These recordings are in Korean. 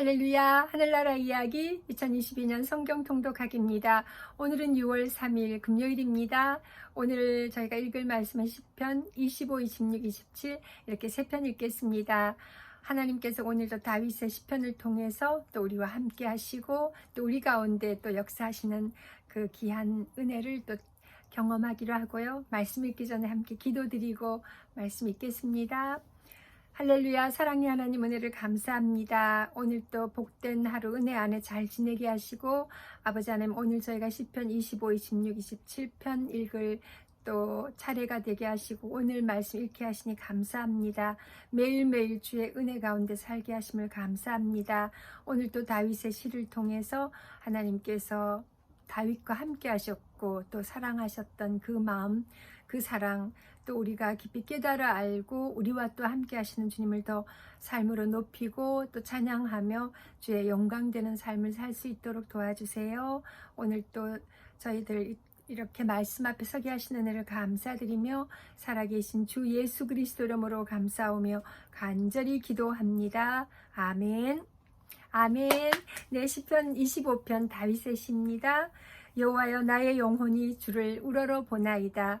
할렐루야 하늘나라 이야기 2022년 성경 통독하기입니다. 오늘은 6월 3일 금요일입니다. 오늘 저희가 읽을 말씀은 10편 25, 26, 27 이렇게 세 편 읽겠습니다. 하나님께서 오늘도 다윗의 시편을 통해서 또 우리와 함께 하시고 또 우리 가운데 또 역사하시는 그 귀한 은혜를 또 경험하기로 하고요. 말씀 읽기 전에 함께 기도드리고 말씀 읽겠습니다. 할렐루야 사랑의 하나님 은혜를 감사합니다. 오늘 또 복된 하루 은혜 안에 잘 지내게 하시고 아버지 하나님 오늘 저희가 시편 25, 26, 27편 읽을 또 차례가 되게 하시고 오늘 말씀 읽게 하시니 감사합니다. 매일매일 주의 은혜 가운데 살게 하심을 감사합니다. 오늘 또 다윗의 시를 통해서 하나님께서 다윗과 함께 하셨고 또 사랑하셨던 그 마음 그 사랑 또 우리가 깊이 깨달아 알고 우리와 또 함께 하시는 주님을 더 삶으로 높이고 또 찬양하며 주의 영광되는 삶을 살 수 있도록 도와주세요. 오늘 또 저희들 이렇게 말씀 앞에 서게 하시는 은혜를 감사드리며 살아계신 주 예수 그리스도 이름으로 감사오며 간절히 기도합니다. 아멘. 아멘. 네, 시편 25편 다윗의 시입니다. 여호와여 나의 영혼이 주를 우러러 보나이다.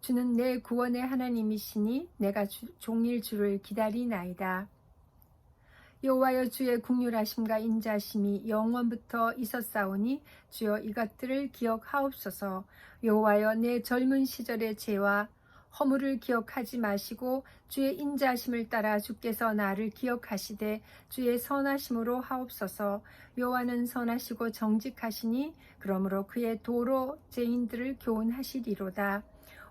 주는 내 구원의 하나님이시니 내가 주, 종일 주를 기다리나이다. 여호와여 주의 국률하심과 인자심이 영원부터 있었사오니 주여 이것들을 기억하옵소서. 여호와여 내 젊은 시절의 죄와 허물을 기억하지 마시고 주의 인자심을 따라 주께서 나를 기억하시되 주의 선하심으로 하옵소서. 여호와는 선하시고 정직하시니 그러므로 그의 도로 죄인들을 교훈하시리로다.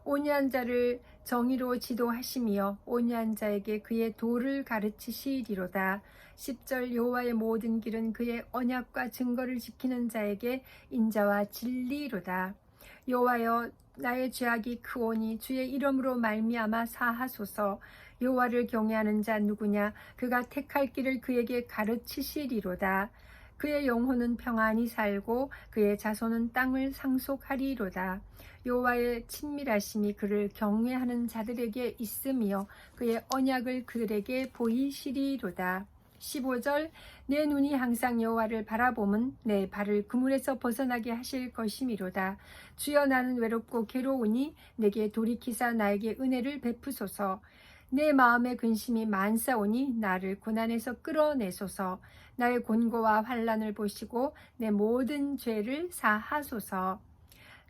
온유한 자를 정의로 지도하시며 온유한 자에게 그의 도를 가르치시리로다. 10절 여호와의 모든 길은 그의 언약과 증거를 지키는 자에게 인자와 진리로다. 여호와여 나의 죄악이 크오니 주의 이름으로 말미암아 사하소서. 여호와를 경외하는 자 누구냐 그가 택할 길을 그에게 가르치시리로다. 그의 영혼은 평안히 살고 그의 자손은 땅을 상속하리로다. 여호와의 친밀하심이 그를 경외하는 자들에게 있으며 그의 언약을 그들에게 보이시리로다. 15절 내 눈이 항상 여호와를 바라봄은 내 발을 그물에서 벗어나게 하실 것이미로다. 주여 나는 외롭고 괴로우니 내게 돌이키사 나에게 은혜를 베푸소서. 내 마음의 근심이 만사오니 나를 고난에서 끌어내소서. 나의 곤고와 환란을 보시고 내 모든 죄를 사하소서.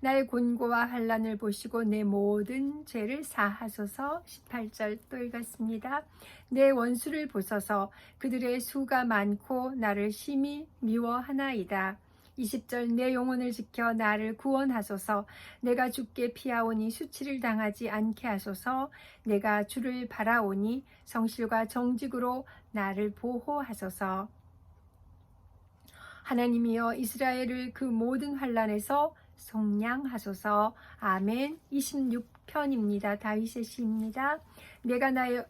나의 곤고와 환란을 보시고 내 모든 죄를 사하소서 18절 또 읽었습니다. 내 원수를 보소서 그들의 수가 많고 나를 심히 미워하나이다. 20절 내 영혼을 지켜 나를 구원하소서 내가 주께 피하오니 수치를 당하지 않게 하소서 내가 주를 바라오니 성실과 정직으로 나를 보호하소서 하나님이여 이스라엘을 그 모든 환란에서 성량하소서. 아멘. 26편입니다. 다윗의 시입니다. 내가 나의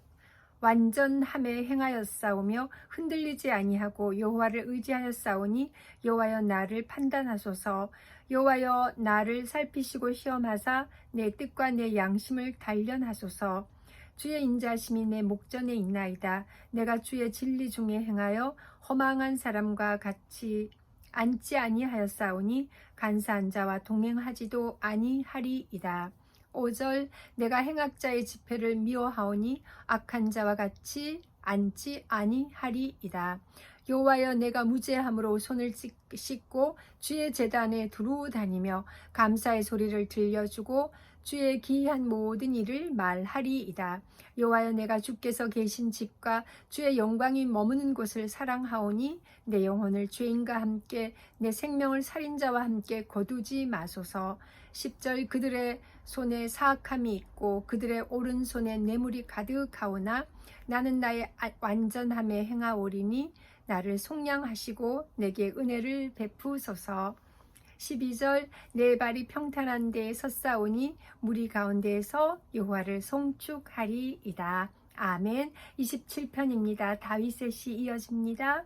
완전함에 행하였사오며 흔들리지 아니하고 여호와를 의지하였사오니 여호와여 나를 판단하소서. 여호와여 나를 살피시고 시험하사 내 뜻과 내 양심을 단련하소서. 주의 인자심이 내 목전에 있나이다. 내가 주의 진리 중에 행하여 허망한 사람과 같이 앉지 아니하였사오니 간사한 자와 동행하지도 아니하리이다. 5절 내가 행악자의 집회를 미워하오니 악한 자와 같이 앉지 아니하리이다. 여호와여 내가 무죄함으로 손을 씻고 주의 재단에 두루 다니며 감사의 소리를 들려주고 주의 기이한 모든 일을 말하리이다. 여호와여 내가 주께서 계신 집과 주의 영광이 머무는 곳을 사랑하오니 내 영혼을 죄인과 함께 내 생명을 살인자와 함께 거두지 마소서. 10절 그들의 손에 사악함이 있고 그들의 오른손에 뇌물이 가득하오나 나는 나의 완전함에 행하오리니 나를 속량하시고 내게 은혜를 베푸소서. 12절 내 발이 평탄한 데에 섰사오니 무리 가운데에서 여호와를 송축하리이다. 아멘. 27편입니다. 다윗의 시 이어집니다.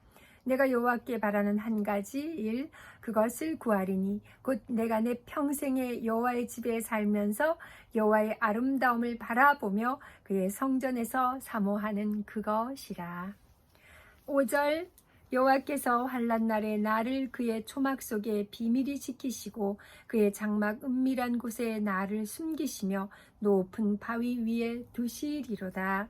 내가 여호와께 바라는 한 가지 일 그것을 구하리니 곧 내가 내 평생에 여호와의 집에 살면서 여호와의 아름다움을 바라보며 그의 성전에서 사모하는 그것이라. 5절 여호와께서 환란 날에 나를 그의 초막 속에 비밀히 지키시고 그의 장막 은밀한 곳에 나를 숨기시며 높은 바위 위에 두시리로다.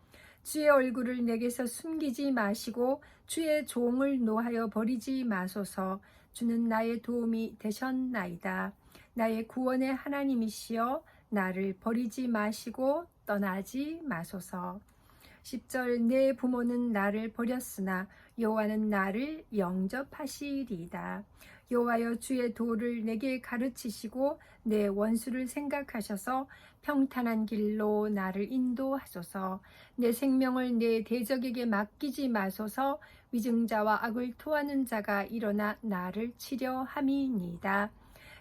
주의 얼굴을 내게서 숨기지 마시고 주의 종을 노하여 버리지 마소서 주는 나의 도움이 되셨나이다. 나의 구원의 하나님이시여 나를 버리지 마시고 떠나지 마소서. 10절 내 부모는 나를 버렸으나 여호와는 나를 영접하시리이다. 여호와여 주의 도를 내게 가르치시고 내 원수를 생각하셔서 평탄한 길로 나를 인도하소서. 내 생명을 내 대적에게 맡기지 마소서. 위증자와 악을 토하는 자가 일어나 나를 치려 함이니이다.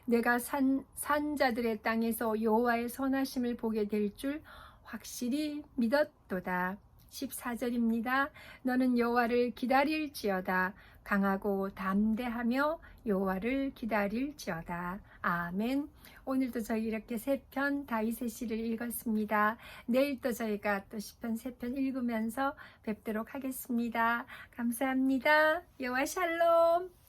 내가 산, 산자들의 땅에서 여호와의 선하심을 보게 될 줄 확실히 믿었도다. 14절입니다. 너는 여호와를 기다릴지어다. 강하고 담대하며 여호와를 기다릴지어다. 아멘. 오늘도 저희 이렇게 세 편 다윗의 시를 읽었습니다. 내일 또 저희가 또 시편 세 편 읽으면서 뵙도록 하겠습니다. 감사합니다. 여호와 샬롬.